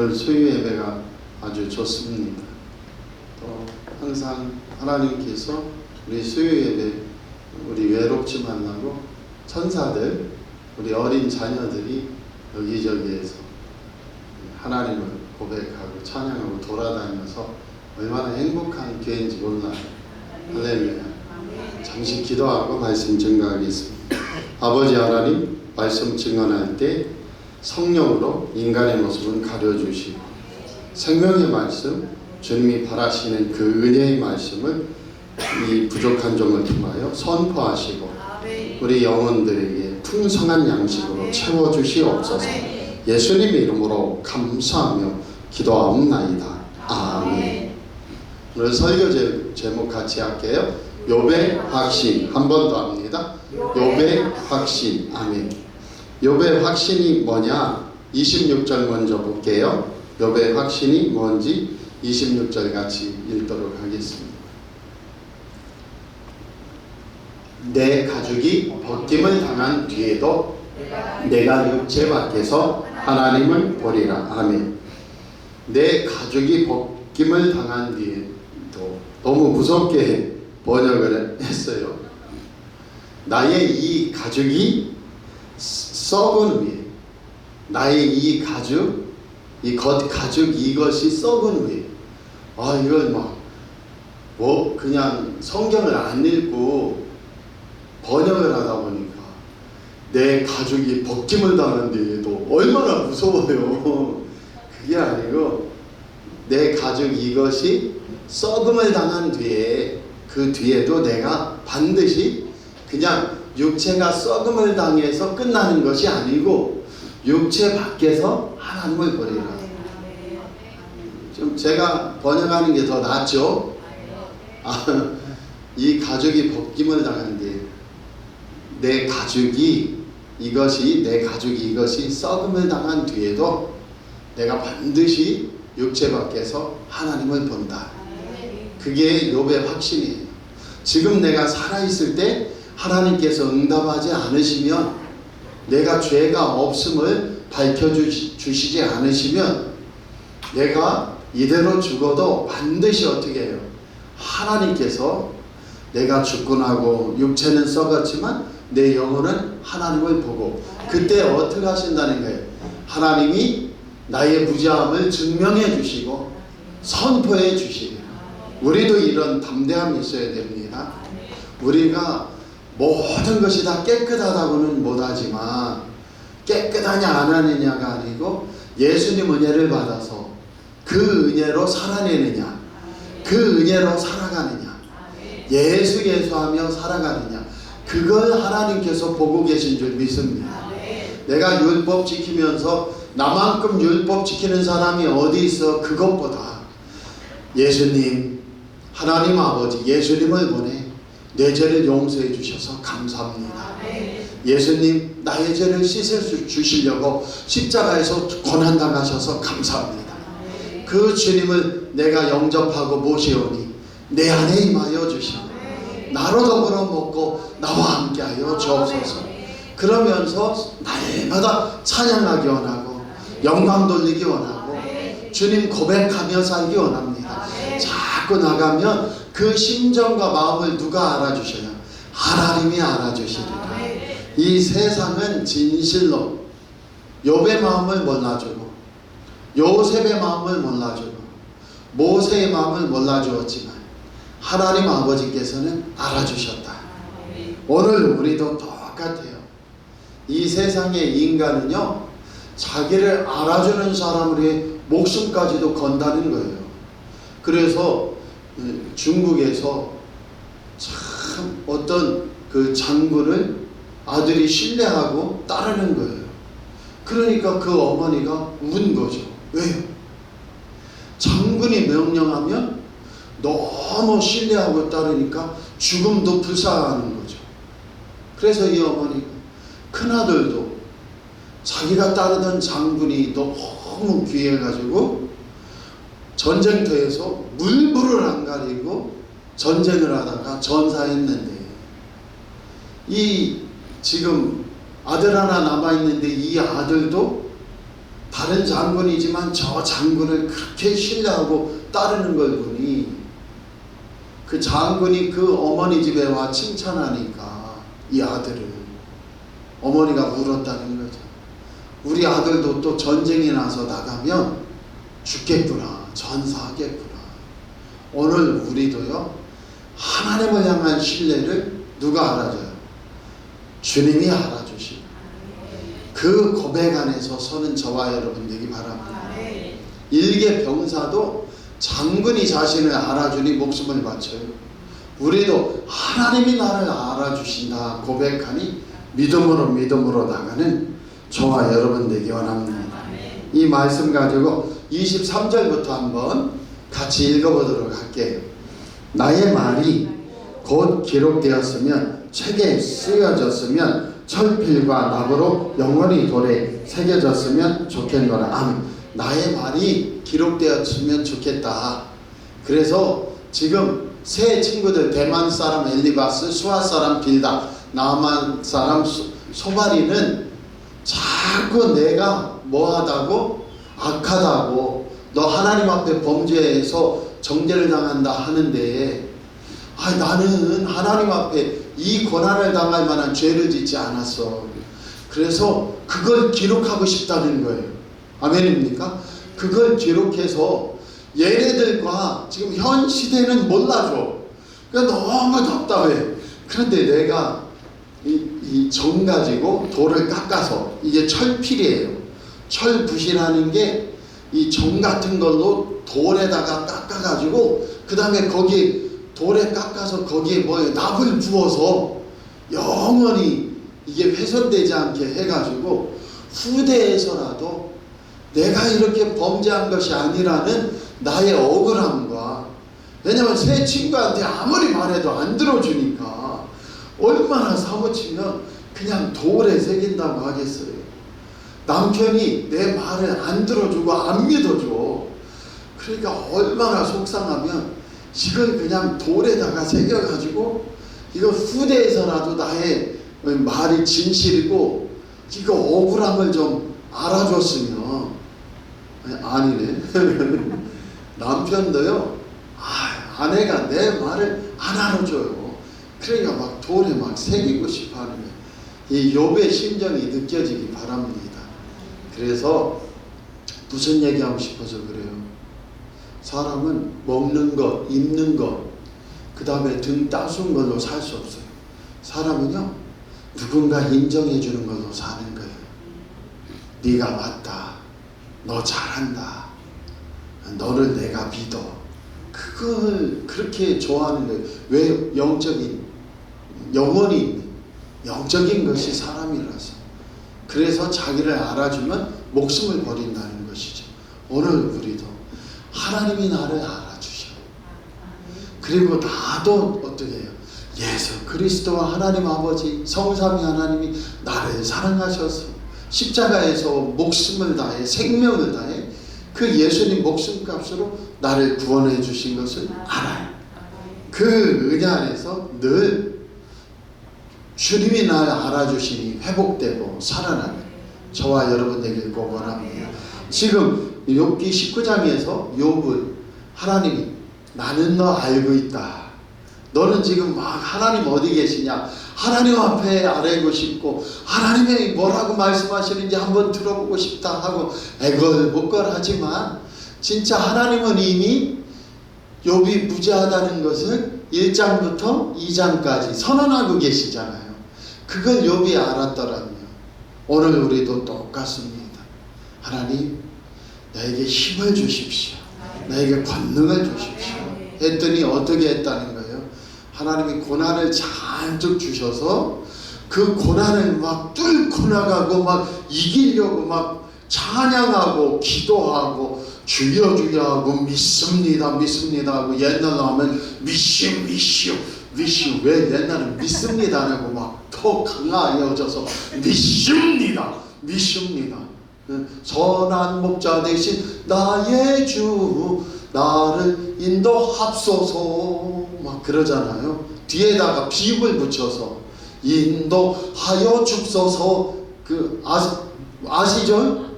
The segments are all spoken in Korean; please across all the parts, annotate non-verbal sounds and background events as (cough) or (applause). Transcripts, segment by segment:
오늘 수요 예배가 아주 좋습니다. 또 항상 하나님께서 우리 수요 예배 우리 외롭지 만나고 천사들 우리 어린 자녀들이 여기저기에서 하나님을 고백하고 찬양하고 돌아다녀서 얼마나 행복한 교회인지 몰라요. 할렐루야. 잠시 기도하고 말씀 증거하겠습니다. 아버지 하나님 말씀 증언할 때 성령으로 인간의 모습은 가려주시고 생명의 말씀 주님이 바라시는 그 은혜의 말씀을 이 부족한 점을 통하여 선포하시고 우리 영혼들에게 풍성한 양식으로 채워주시옵소서. 예수님의 이름으로 감사하며 기도하옵나이다. 아멘. 오늘 설교 제, 제목 같이 할게요. 요배 확신. 한 번 더 합니다. 요배 확신. 아멘. 요배 확신이 뭐냐? 26절 먼저 볼게요. 요배 확신이 뭔지 26절 같이 읽도록 하겠습니다. 내 가죽이 벗김을 당한 뒤에도 내가 육체 밖에서 하나님을 보리라. 아멘. 내 가죽이 벗김을 당한 뒤에도 너무 무섭게 번역을 했어요. 나의 이 가죽이 썩은 위에 나의 이 가죽 이 겉 가죽 이것이 썩은 위에 아 이걸 막뭐 그냥 성경을 안 읽고 번역을 하다 보니까 내 가죽이 벗김을 당한데도 얼마나 무서워요. (laughs) 그게 아니고 내 가죽 이것이 썩음을 당한 뒤에 그 뒤에도 내가 반드시 그냥 육체가 썩음을 당해서 끝나는 것이 아니고 육체 밖에서 하나님을 보리라. 좀 제가 번역하는 게 더 낫죠. 아, 이 가죽이 벗김을 당한데 내 가죽이 이것이 내 가죽이 이것이 썩음을 당한 뒤에도 내가 반드시 육체 밖에서 하나님을 본다. 그게 욥의 확신이에요. 지금 내가 살아 있을 때 하나님께서 응답하지 않으시면 내가 죄가 없음을 밝혀 주시지 않으시면 내가 이대로 죽어도 반드시 어떻게 해요? 하나님께서 내가 죽고 나고 육체는 썩었지만 내 영혼은 하나님을 보고 그때 어떻게 하신다는 거예요? 하나님이 나의 무죄함을 증명해 주시고 선포해 주시고 우리도 이런 담대함이 있어야 됩니다. 우리가 모든 것이 다 깨끗하다고는 못하지만 깨끗하냐 안 하느냐가 아니고 예수님 은혜를 받아서 그 은혜로 살아내느냐 그 은혜로 살아가느냐 예수 예수하며 살아가느냐 그걸 하나님께서 보고 계신 줄 믿습니다. 내가 율법 지키면서 나만큼 율법 지키는 사람이 어디 있어 그것보다 예수님 하나님 아버지 예수님을 보내 내 죄를 용서해 주셔서 감사합니다. 예수님 나의 죄를 씻을 수 주시려고 십자가에서 고난 당하셔서 감사합니다. 그 주님을 내가 영접하고 모시오니 내 안에 임하여 주시고 나로 더불어 먹고 나와 함께하여 주옵소서. 그러면서 날마다 찬양하기 원하고 영광 돌리기 원하고 주님 고백하며 살기 원합니다. 자꾸 나가면 그 심정과 마음을 누가 알아주셔요? 하나님이 알아주시리라. 이 세상은 진실로 욥의 마음을 몰라주고 요셉의 마음을 몰라주고 모세의 마음을 몰라주었지만 하나님 아버지께서는 알아주셨다. 오늘 우리도 똑같아요. 이 세상의 인간은요 자기를 알아주는 사람의 목숨까지도 건다는 거예요. 그래서 중국에서 참 어떤 그 장군을 아들이 신뢰하고 따르는 거예요. 그러니까 그 어머니가 운 거죠. 왜요? 장군이 명령하면 너무 신뢰하고 따르니까 죽음도 불쌍하는 거죠. 그래서 이 어머니가 큰아들도 자기가 따르던 장군이 너무 귀해가지고 전쟁터에서 물불을 안 가리고 전쟁을 하다가 전사했는데 이 지금 아들 하나 남아 있는데 이 아들도 다른 장군이지만 저 장군을 그렇게 신뢰하고 따르는 걸 보니 그 장군이 그 어머니 집에 와 칭찬하니까 이 아들을 어머니가 울었다는 거죠. 우리 아들도 또 전쟁에 나서 나가면 죽겠구나, 전사하겠구나. 오늘 우리도요, 하나님을 향한 신뢰를 누가 알아줘요? 주님이 알아주시고 그 고백 안에서 서는 저와 여러분 되기 바랍니다. 일개 병사도 장군이 자신을 알아주니 목숨을 바쳐요. 우리도 하나님이 나를 알아주신다 고백하니 믿음으로 믿음으로 나가는 저와 여러분 되기 원합니다. 이 말씀 가지고 23절부터 한번 같이 읽어보도록 할게요. 나의 말이 곧 기록되었으면 책에 쓰여졌으면 철필과 납으로 영원히 돌에 새겨졌으면 좋겠노라. 아멘. 나의 말이 기록되었으면 좋겠다. 그래서 지금 새 친구들 대만 사람 엘리바스, 수아 사람 빌다, 나만 사람 소, 소바리는 자꾸 내가 뭐하다고 악하다고 너 하나님 앞에 범죄해서 정죄를 당한다 하는데 아 나는 하나님 앞에 이 고난을 당할 만한 죄를 짓지 않았어. 그래서 그걸 기록하고 싶다는 거예요. 아멘입니까? 그걸 기록해서 얘네들과 지금 현 시대는 몰라줘. 그러니까 너무 답답해. 그런데 내가 이정 가지고 돌을 깎아서 이게 철필이에요. 철붓이라는 게 이 정 같은 걸로 돌에다가 깎아가지고 그 다음에 거기 돌에 깎아서 거기에 뭐 납을 부어서 영원히 이게 훼손되지 않게 해가지고 후대에서라도 내가 이렇게 범죄한 것이 아니라는 나의 억울함과 왜냐면 새 친구한테 아무리 말해도 안 들어주니까 얼마나 사무치면 그냥 돌에 새긴다고 하겠어요. 남편이 내 말을 안 들어주고 안 믿어줘. 그러니까 얼마나 속상하면 이걸 그냥 돌에다가 새겨가지고 이거 후대에서라도 나의 말이 진실이고 이거 억울함을 좀 알아줬으면. 아니네. (laughs) 남편도요 아, 아내가 내 말을 안 알아줘요. 그러니까 막 돌에 막 새기고 싶어하는 이 욥의 심정이 느껴지기 바랍니다 그래서 무슨 얘기하고 싶어서 그래요 사람은 먹는 것, 입는 것, 그 다음에 등 따순 걸로 살 수 없어요. 사람은요, 누군가 인정해 주는 걸로 사는 거예요. 네가 맞다. 너 잘한다. 너를 내가 믿어. 그걸 그렇게 좋아하는 거예요. 왜 영적인, 영원히 영적인 것이 사람이라서. 그래서 자기를 알아주면 목숨을 버린다는 것이죠. 오늘 우리도 하나님이 나를 알아주셔. 그리고 나도 어떻게 해요? 예수 그리스도와 하나님 아버지 성삼위 하나님이 나를 사랑하셔서 십자가에서 목숨을 다해 생명을 다해 그 예수님 목숨값으로 나를 구원해 주신 것을 알아요. 그 은혜 안에서 늘 주님이 나를 알아주시니 회복되고 살아나는 저와 여러분 되길 꼭 원합니다. 지금 욥기 19장에서 욥은 하나님이 나는 너 알고 있다. 너는 지금 막 하나님 어디 계시냐? 하나님 앞에 알고 싶고 하나님이 뭐라고 말씀하시는지 한번 들어보고 싶다 하고 애걸복걸하지만 진짜 하나님은 이미 욥이 무죄하다는 것을 1장부터 2장까지 선언하고 계시잖아요. 그걸 욥이 알았더라면 오늘 우리도 똑같습니다. 하나님 나에게 힘을 주십시오. 나에게 권능을 주십시오. 했더니 어떻게 했다는 거예요? 하나님이 고난을 잔뜩 주셔서 그 고난을 막 뚫고 나가고 막 이기려고 막 찬양하고 기도하고 주여 주여 하고 믿습니다 믿습니다 하고 옛날로 하면 미시오 미시오 미시오 왜 옛날은 믿습니다 하고 막 더 강하여져서 믿습니다 믿습니다 선한 목자 대신 나의 주 나를 인도합소서 막 그러잖아요. 뒤에다가 비읍을 붙여서 인도하여 줍소서 그 아시, 아시죠?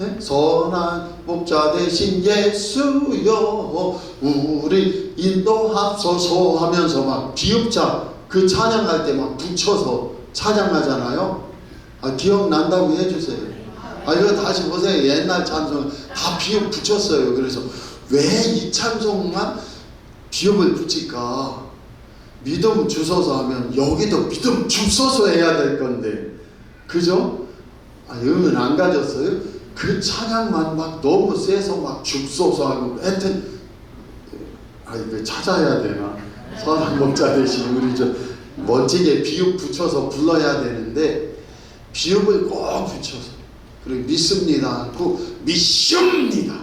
예? 선한 목자 대신 예수여 우리 인도합소서 하면서 막 비읍자 그 찬양할 때 막 붙여서 찬양하잖아요. 아, 기억난다고 해주세요. 아 이거 다시 보세요. 옛날 찬송 다 비읍 붙였어요. 그래서 왜 이 찬송만 비읍을 붙일까? 믿음 주소서 하면 여기도 믿음 주소서 해야 될 건데 그죠? 아 여러분 안 가졌어요? 그 찬양만 막 너무 세서 막 죽소서 하고 하여튼 아 이거 찾아야 되나? 선한 목자 대신 우리 저 멋지게 비읍 붙여서 불러야 되는데 비읍을 꼭 붙여서. 그리고 믿습니다 않고 믿습니다.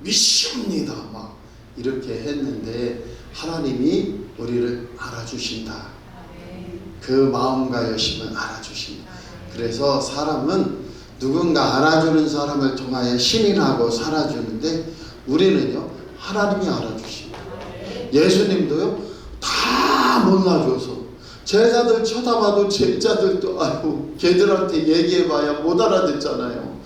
믿습니다. 막 이렇게 했는데 하나님이 우리를 알아주신다. 그 마음과 열심을 알아주십니다. 그래서 사람은 누군가 알아주는 사람을 통하여 신인하고 살아주는데 우리는요 하나님이 알아주십니다 예수님도요 다 몰라줘서 제자들 쳐다봐도 제자들도 아이고 걔들한테 얘기해봐야 못 알아듣잖아요.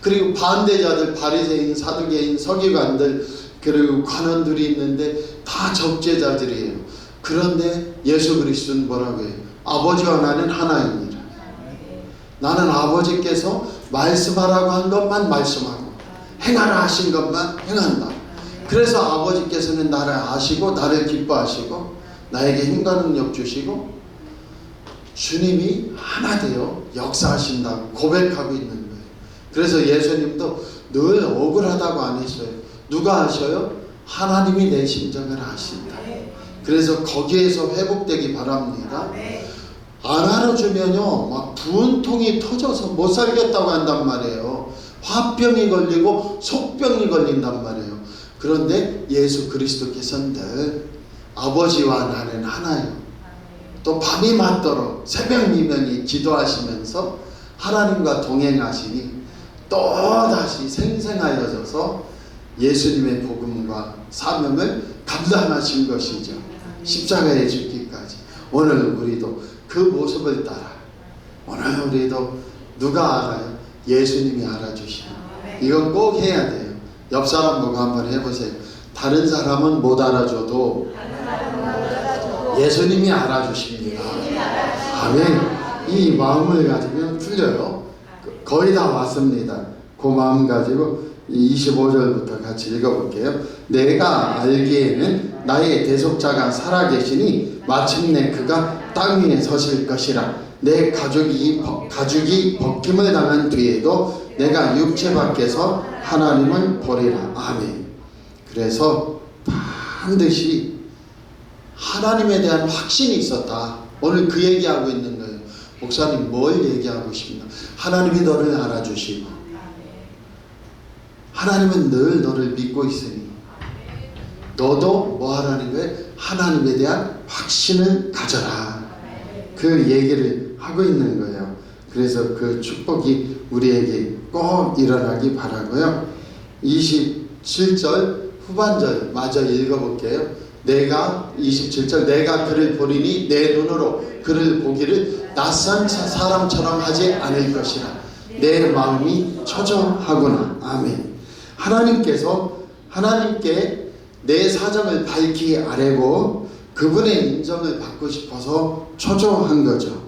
그리고 반대자들 바리새인, 사두개인, 서기관들 그리고 관원들이 있는데 다 적제자들이에요. 그런데 예수 그리스도는 뭐라고 해요? 아버지와 나는 하나입니다. 나는 아버지께서 말씀하라고 한 것만 말씀하고 행하라 하신 것만 행한다. 그래서 아버지께서는 나를 아시고 나를 기뻐하시고 나에게 힘과 능력 주시고 주님이 하나 되어 역사하신다고 고백하고 있는 거예요. 그래서 예수님도 늘 억울하다고 안 했어요. 누가 하셔요? 하나님이 내 심정을 아신다. 그래서 거기에서 회복되기 바랍니다. 안 알아주면요, 막 분통이 터져서 못 살겠다고 한단 말이에요. 화병이 걸리고 속병이 걸린단 말이에요. 그런데 예수 그리스도께서는 늘 아버지와 나는 하나요. 또 밤이 맞도록 새벽 미명이 기도하시면서 하나님과 동행하시니 또 다시 생생하여져서 예수님의 복음과 사명을 감당하신 것이죠. 십자가에 죽기까지. 오늘 우리도 그 모습을 따라 오늘 우리도 누가 알아요? 예수님이 알아주시는. 이건 꼭 해야 돼요. 옆 사람 보고 한번 해보세요. 다른 사람은 못 알아줘도 예수님이 알아주십니다. 아멘. 이 마음을 가지면 풀려요. 거의 다 왔습니다. 그 마음 가지고 25절부터 같이 읽어볼게요. 내가 알기에는 나의 대속자가 살아계시니 마침내 그가 땅 위에 서실 것이라. 내 가족이 벗- 가죽이 벗김을 당한 뒤에도 내가 육체 밖에서 하나님을 보리라. 아멘. 그래서 반드시 하나님에 대한 확신이 있었다. 오늘 그 얘기하고 있는 거예요. 목사님 뭘 얘기하고 싶나? 하나님이 너를 알아주시고 하나님은 늘 너를 믿고 있으니 너도 뭐 하라는 거예요? 하나님에 대한 확신을 가져라. 그 얘기를 하고 있는 거예요. 그래서 그 축복이 우리에게 꼭 일어나기 바라고요. 27절 후반절 마저 읽어볼게요. 내가 27절 내가 그를 보리니 내 눈으로 그를 보기를 낯선 사- 사람처럼 하지 않을 것이라 내 마음이 초조하구나 아멘 하나님께서 하나님께 내 사정을 밝히 아뢰고 그분의 인정을 받고 싶어서 초조한 거죠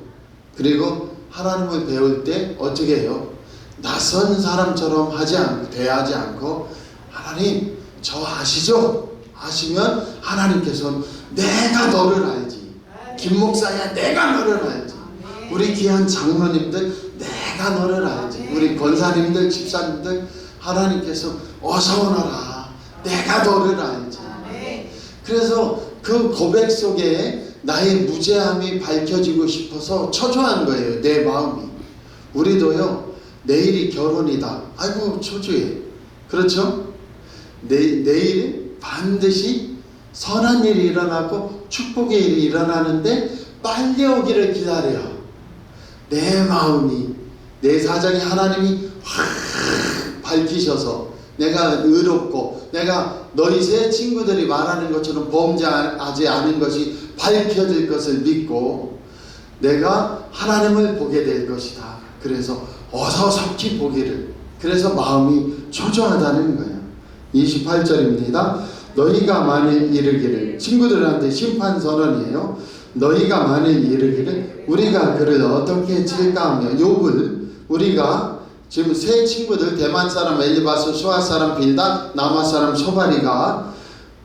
그리고 하나님을 배울 때 어떻게 해요? 낯선 사람처럼 하지 않고 대하지 않고 하나님 저 아시죠? 아시면 하나님께서 내가 너를 알지. 김 목사야 내가 너를 알지. 우리 귀한 장로님들 내가 너를 알지. 우리 권사님들 집사님들 하나님께서 어서 오너라. 내가 너를 알지. 그래서 그 고백 속에 나의 무죄함이 밝혀지고 싶어서 초조한 거예요. 내 마음이. 우리도요. 내일이 결혼이다. 아이고 초조해. 그렇죠? 내, 내일 반드시 선한 일이 일어나고 축복의 일이 일어나는데 빨리 오기를 기다려. 내 마음이 내 사정이 하나님이 확 밝히셔서 내가 의롭고 내가 너희 새 친구들이 말하는 것처럼 범죄하지 않은 것이 밝혀질 것을 믿고 내가 하나님을 보게 될 것이다. 그래서 어서 속히 보기를 그래서 마음이 초조하다는 거예요. 28절입니다. 너희가 만일 이르기를 친구들한테 심판 선언이에요. 너희가 만일 이르기를 우리가 그를 어떻게 칠까 하며 욕을 우리가 지금 세 친구들 대만 사람 엘리바스 수아 사람 빌다 남아 사람 소바리가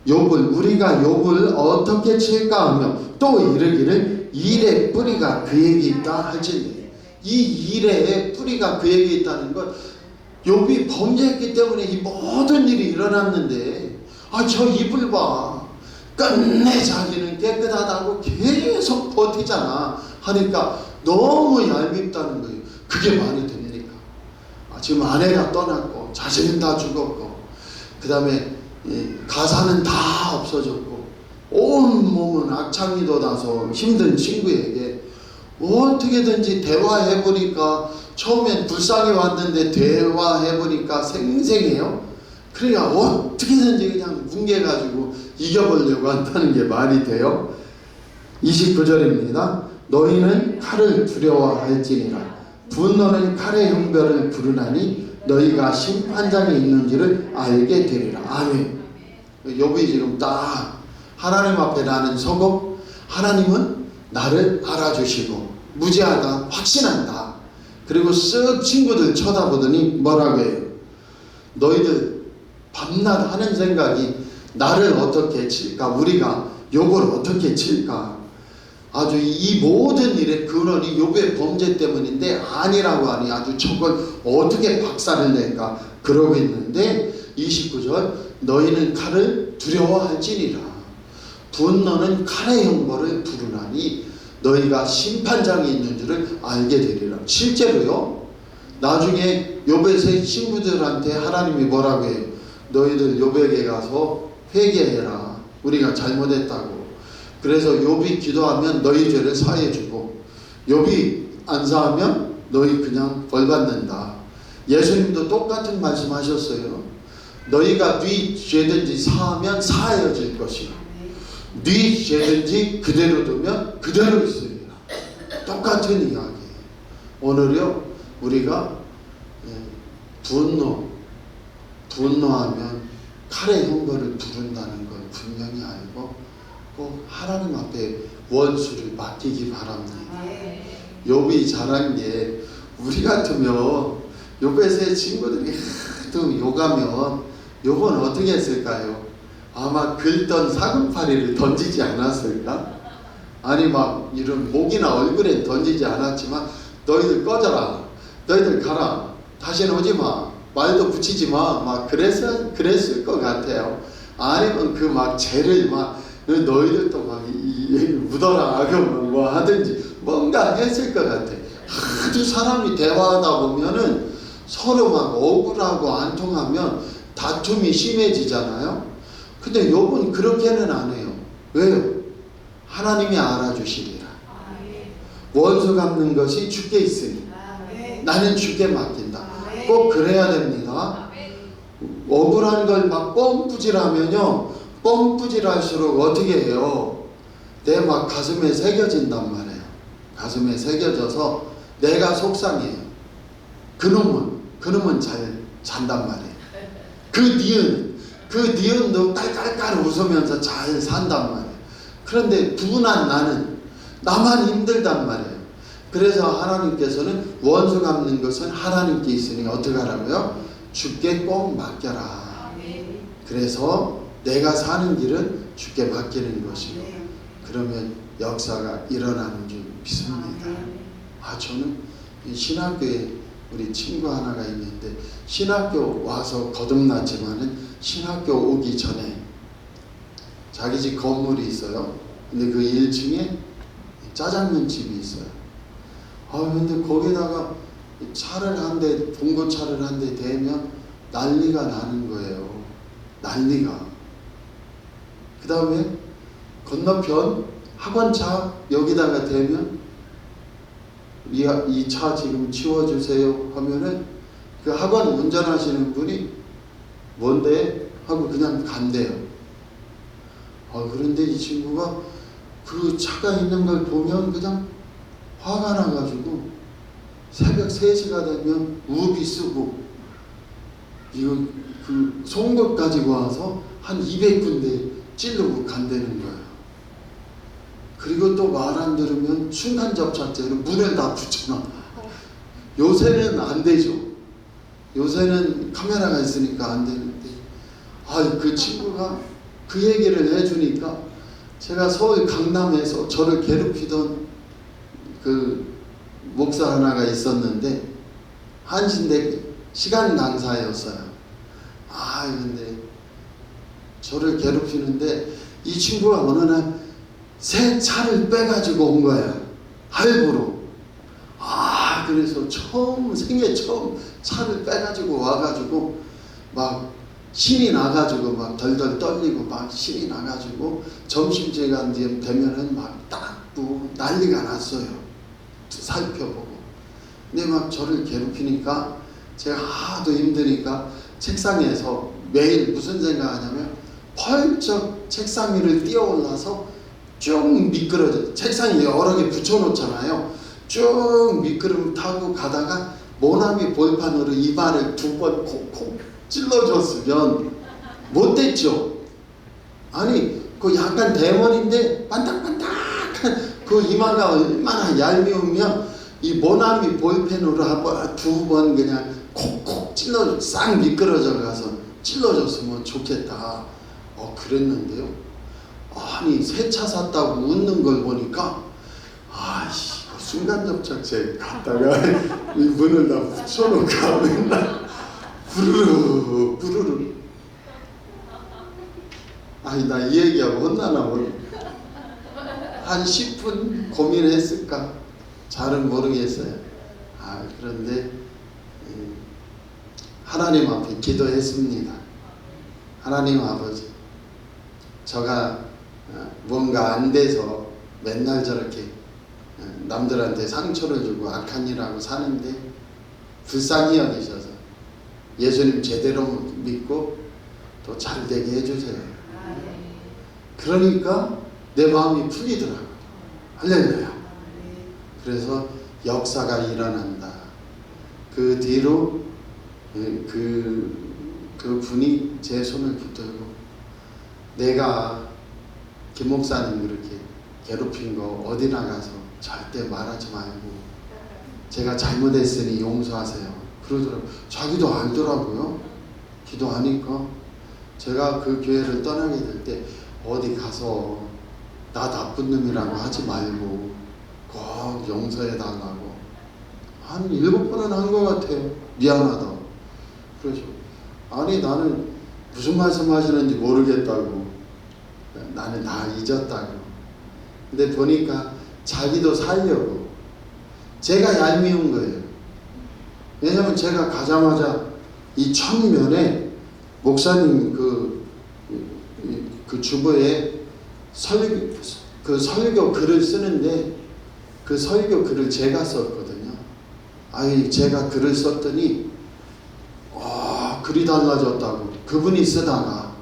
욥을 우리가 욥을 어떻게 칠까 하며 또 이르기를 일의 뿌리가 그에게 있다 할지니 이 일의 뿌리가 그에게 있다는 것 욥이 범죄했기 때문에 이 모든 일이 일어났는데 아 저 입을 봐. 끝내 자기는 깨끗하다고 계속 버티잖아 하니까 너무 얄밉다는 거예요. 그게 말이 아, 지금 아내가 떠났고 자식은 다 죽었고 그 다음에 가사는 다 없어졌고 온 몸은 악창이 돋아서 힘든 친구에게 어떻게든지 대화해보니까 처음엔 불쌍히 왔는데 대화해보니까 생생해요. 그러니까 어떻게든지 그냥 뭉개가지고 이겨보려고 한다는 게 말이 돼요. 29절입니다. 너희는 칼을 두려워할지니라. 분노는 칼의 형별을 부르나니 너희가 심판장에 있는지를 알게 되리라. 아멘. 욥이 지금 딱 하나님 앞에 나는 서고 하나님은 나를 알아주시고 무지하다 확신한다. 그리고 쓱 친구들 쳐다보더니 뭐라고 해요? 너희들 밤낮 하는 생각이 나를 어떻게 칠까? 우리가 욕을 어떻게 칠까? 아주 이 모든 일의 근원이 욥의 범죄 때문인데 아니라고 하니 아주 저걸 어떻게 박살을 낼까? 그러고 있는데 29절 너희는 칼을 두려워할지니라 분노는 칼의 형벌을 부르나니 너희가 심판장이 있는 줄을 알게 되리라. 실제로요? 나중에 세 친구들한테 하나님이 뭐라고 해요 너희들 욥에게 가서 회개해라. 우리가 잘못했다고 그래서 욥이 기도하면 너희 죄를 사해 주고 욥이 안 사하면 너희 그냥 벌 받는다. 예수님도 똑같은 말씀하셨어요. 너희가 네 죄든지 사하면 사하여질 것이요. 네 죄든지 그대로 두면 그대로 있으리라. 똑같은 이야기. 오늘요 우리가 예, 분노 분노하면 칼의 형벌을 부른다는 걸 분명히 알고 꼭 하나님 앞에 원수를 맡기기 바랍니다. 욥이 잘한 게 우리 같으면 욥의 세 친구들이 하도 욕하면 욥은 어떻게 했을까요? 아마 긁던 사금파리를 던지지 않았을까? 아니 막 이런 목이나 얼굴에 던지지 않았지만 너희들 꺼져라 너희들 가라 다시는 오지 마 말도 붙이지 마 막 그랬을 그랬을 것 같아요 아니면 그 막 죄를 막 너희들도 막 이, 이, 묻어라 그러면 뭐 하든지 뭔가 했을 것 같아. 아주 사람이 대화하다 보면은 서로 막 억울하고 안 통하면 다툼이 심해지잖아요. 근데 욥은 그렇게는 안 해요. 왜요? 하나님이 알아주시리라. 원수 갚는 것이 주께 있으니 나는 주께 맡긴다. 꼭 그래야 됩니다. 억울한 걸 막 뻥뿌질하면요. 뻥뿌질할수록 어떻게 해요? 내 막 가슴에 새겨진단 말이에요. 가슴에 새겨져서 내가 속상해요. 그놈은 그놈은 잘 잔단 말이에요. 그 니은 그 니은도 깔깔깔 웃으면서 잘 산단 말이에요. 그런데 분한 나는 나만 힘들단 말이에요. 그래서 하나님께서는 원수 갚는 것은 하나님께 있으니 어떻게 하라고요? 주께 꼭 맡겨라. 그래서 내가 사는 길은 주께 맡기는 것이요. 그러면 역사가 일어나는 줄 믿습니다. 아 저는 이 신학교에 우리 친구 하나가 있는데 신학교 와서 거듭났지만은 신학교 오기 전에 자기 집 건물이 있어요. 근데 그 1층에 짜장면 집이 있어요. 아 근데 거기다가 차를 한 대, 봉고차를 한 대 대면 난리가 나는 거예요. 난리가. 그 다음에 건너편 학원차 여기다가 대면 이차 지금 치워주세요 하면은 그 학원 운전하시는 분이 뭔데 하고 그냥 간대요. 아 그런데 이 친구가 그 차가 있는 걸 보면 그냥 화가 나가지고 새벽 3시가 되면 우비 쓰고 이거 그 송곳 가지고 와서 한 200군데 찔르고 간다는 거예요. 그리고 또 말 안 들으면 순간 접착제로 문을 다 붙여놔. 요새는 안 되죠. 요새는 카메라가 있으니까 안 되는데, 아, 그 친구가 그 얘기를 해주니까 제가 서울 강남에서 저를 괴롭히던 그 목사 하나가 있었는데 한신대 시간 강사였어요. 아, 근데 저를 괴롭히는데 이 친구가 어느 날 새 차를 빼가지고 온 거야. 할부로. 아, 그래서 처음, 생애 처음 차를 빼가지고 와가지고 막 신이 나가지고 막 덜덜 떨리고 막 신이 나가지고 점심시간 되면은 막 닦고 난리가 났어요. 살펴보고. 근데 막 저를 괴롭히니까 제가 하도 힘드니까 책상에서 매일 무슨 생각하냐면 펄쩍 책상 위를 뛰어 올라서 쭉 미끄러져 책상에 여러 개 붙여놓잖아요. 쭉 미끄럼 타고 가다가 모나미 볼판으로 이발을 두 번 콕콕 찔러줬으면 못됐죠. 아니 그 약간 대머리인데 반딱반딱한 그 이마가 얼마나 얄미우면 이 모나미 볼펜으로 한번 두 번 그냥 콕콕 찔러 싹 미끄러져 가서 찔러줬으면 좋겠다. 어 그랬는데요. 아니 새 차 샀다고 웃는 걸 보니까 아이씨 순간 접착제 갖다가 이 문을 다 붙여놓고 맨날 부르르 부르르 아니 나 이 얘기하고 혼나나 모르 한 10분 고민했을까? 잘은 모르겠어요. 아 그런데 음, 하나님 앞에 기도했습니다. 하나님 아버지 저가 어, 뭔가 안 돼서 맨날 저렇게 어, 남들한테 상처를 주고 악한 일 하고 사는데 불쌍히 여기셔서 예수님 제대로 믿고 또 잘 되게 해주세요. 그러니까 내 마음이 풀리더라고요. 할렐루야. 그래서 역사가 일어난다. 그 뒤로 그, 그 분이 제 손을 붙들고 내가 김 목사님 그렇게 괴롭힌 거 어디 나가서 절대 말하지 말고 제가 잘못했으니 용서하세요. 그러더라고요. 자기도 알더라고요. 기도하니까 제가 그 교회를 떠나게 될 때 어디 가서 나 나쁜 놈이라고 하지 말고 꼭 용서해 달라고 한 일곱 번은 한 것 같아요. 미안하다. 그러죠. 아니 나는 무슨 말씀 하시는지 모르겠다고 나는 다 잊었다고. 근데 보니까 자기도 살려고 제가 얄미운 거예요. 왜냐면 제가 가자마자 이 청면에 목사님 그, 그 주보에 설, 그 설교 글을 쓰는데 그 설교 글을 제가 썼거든요. 아이, 제가 글을 썼더니, 와, 글이 달라졌다고. 그분이 쓰다가,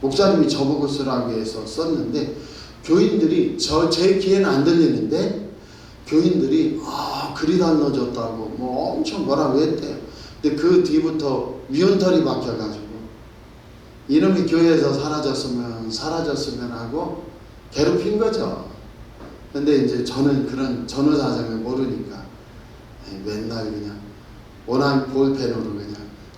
목사님이 저보고 쓰라고 해서 썼는데, 교인들이, 저, 제 귀에는 안 들리는데, 교인들이, 아, 글이 달라졌다고, 뭐 엄청 뭐라고 했대요. 근데 그 뒤부터 위온털이 박혀가지고, 이놈이 교회에서 사라졌으면 사라졌으면 하고 괴롭힌 거죠. 근데 이제 저는 그런 전후 사정을 모르니까 맨날 그냥 원한 볼펜으로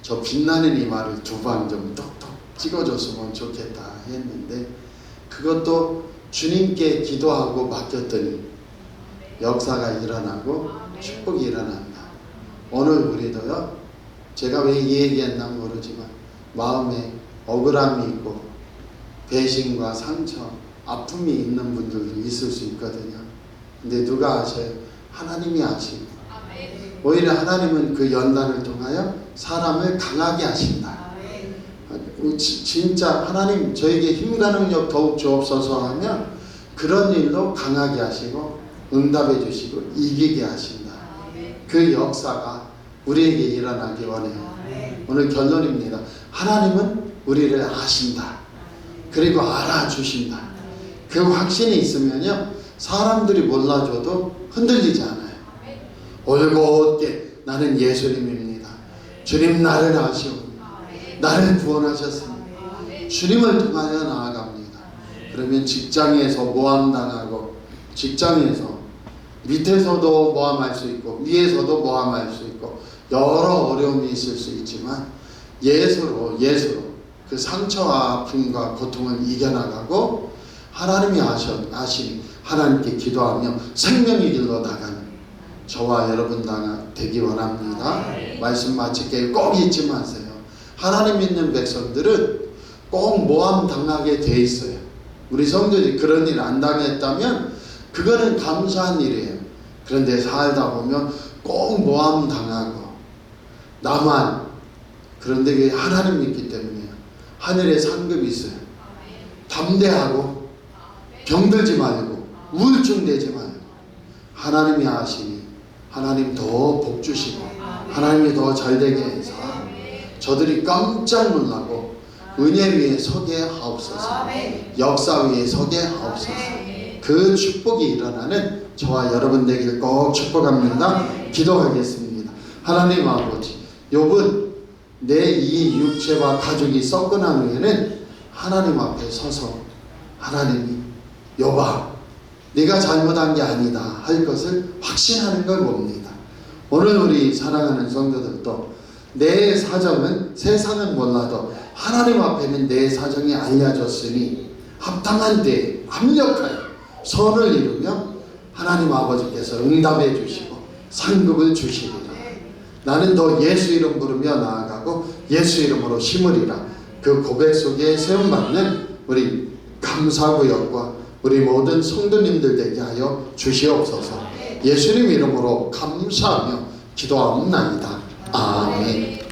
저 빛나는 이마를 두 방좀 톡톡 찍어줬으면 좋겠다 했는데 그것도 주님께 기도하고 맡겼더니 역사가 일어나고 축복이 일어난다. 오늘 우리도요. 제가 왜 이 얘기했나 모르지만 마음에 억울함이 있고 배신과 상처, 아픔이 있는 분들도 있을 수 있거든요. 근데 누가 아셔요? 하나님이 아시고 오히려 하나님은 그 연단을 통하여 사람을 강하게 하신다. 지- 진짜 하나님 저에게 힘과 능력 더욱 주옵소서 하면 그런 일도 강하게 하시고 응답해 주시고 이기게 하신다. 그 역사가 우리에게 일어나기 원해요. 오늘 결론입니다. 하나님은 우리를 아신다. 그리고 알아주신다. 그 확신이 있으면요. 사람들이 몰라줘도 흔들리지 않아요. 올곧게 나는 예수님입니다. 주님 나를 아시오. 나를 구원하셨습니다. 주님을 통하여 나아갑니다. 그러면 직장에서 모함당하고 직장에서 밑에서도 모함할 수 있고 위에서도 모함할 수 있고 여러 어려움이 있을 수 있지만 예수로 예수로 그 상처와 아픔과 고통을 이겨나가고 하나님이 아시니 하나님께 기도하며 생명의 길로 나가는 저와 여러분 다 되기 원합니다. 말씀 마치게 꼭 잊지 마세요. 하나님 믿는 백성들은 꼭 모함 당하게 돼 있어요. 우리 성도들이 그런 일 안 당했다면 그거는 감사한 일이에요. 그런데 살다 보면 꼭 모함 당하고 나만 그런데 그게 하나님 믿기 때문이에요. 하늘에 상급이 있어요. 담대하고 병들지 말고 우울증 되지 말고 하나님이 아시니 하나님 더 복 주시고 하나님이 더 잘되게 해서 저들이 깜짝 놀라고 은혜 위에 서게 하옵소서. 역사 위에 서게 하옵소서. 그 축복이 일어나는 저와 여러분 되길 꼭 축복합니다. 기도하겠습니다. 하나님 아버지 욥은 내 이 육체와 가족이 썩어난 후에는 하나님 앞에 서서 하나님이 여봐 네가 잘못한 게 아니다 할 것을 확신하는 걸 봅니다. 오늘 우리 사랑하는 성도들도 내 사정은 세상은 몰라도 하나님 앞에는 내 사정이 알려졌으니 합당한 때 합력하여 선을 이루며 하나님 아버지께서 응답해 주시고 상급을 주시리라. 나는 더 예수 이름 부르며 나아가고 예수 이름으로 심으리라. 그 고백 속에 세움받는 우리 감사구역과 우리 모든 성도님들 되게 하여 주시옵소서. 예수님 이름으로 감사하며 기도하옵나이다. 아멘.